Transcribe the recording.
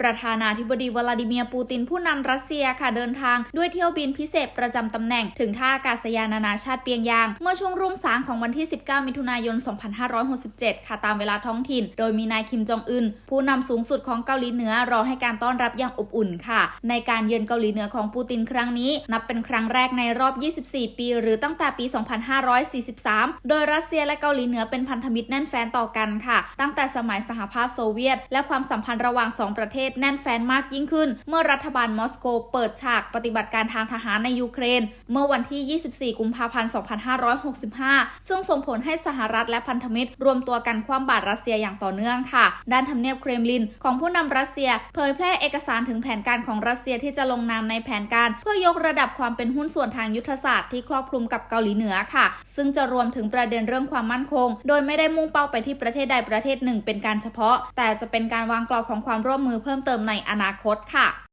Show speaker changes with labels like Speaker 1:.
Speaker 1: ประธานาธิบดีวลาดิเมียร์ปูตินผู้นำรัสเซียค่ะเดินทางด้วยเที่ยวบินพิเศษประจำตำแหน่งถึงท่าอากาศยานนานาชาติเปียงยาง เมื่อช่วงรุ่งสางของวันที่ 19 มิถุนายน 2567 ค่ะตามเวลาท้องถิ่น โดยมีนายคิมจองอึนผู้นำสูงสุดของเกาหลีเหนือรอให้การต้อนรับอย่างอบอุ่นค่ะ ในการเยือนเกาหลีเหนือของปูตินครั้งนี้ นับเป็นครั้งแรกในรอบ 24 ปี หรือตั้งแต่ปี 2543 โดยรัสเซียและเกาหลีเหนือเป็นพันธมิตรแน่นแฟ้นต่อกันค่ะ ตั้งแต่สมัยสหภาพโซเวียต และความสัมพันธ์ระหว่างสองประเทศแน่นแฟ้นมากยิ่งขึ้น เมื่อรัฐบาลมอสโกเปิดฉากปฏิบัติการทางทหารในยูเครน เมื่อวันที่ 24 กุมภาพันธ์ 2565 ซึ่งส่งผลให้สหรัฐและพันธมิตร รวมตัวกันคว่ำบาตรรัสเซียอย่างต่อเนื่องค่ะ ด้านทำเนียบเครมลิน ของผู้นำรัสเซีย เผยแพร่เอกสารถึงแผนการของรัสเซียที่จะลงนามในแผนการ เพื่อยกระดับความเป็นหุ้นส่วนทางยุทธศาสตร์ที่ครอบคลุมกับเกาหลีเหนือค่ะ ซึ่งจะรวมถึงประเด็นเรื่องความมั่นคง โดยไม่ได้มุ่งเป้าไปที่ประเทศใดประเทศหนึ่งเป็นการเฉพาะ แต่จะเป็นการวางกรอบของความร่วมมือเพิ่มพิ่มเติมในอนาคตค่ะ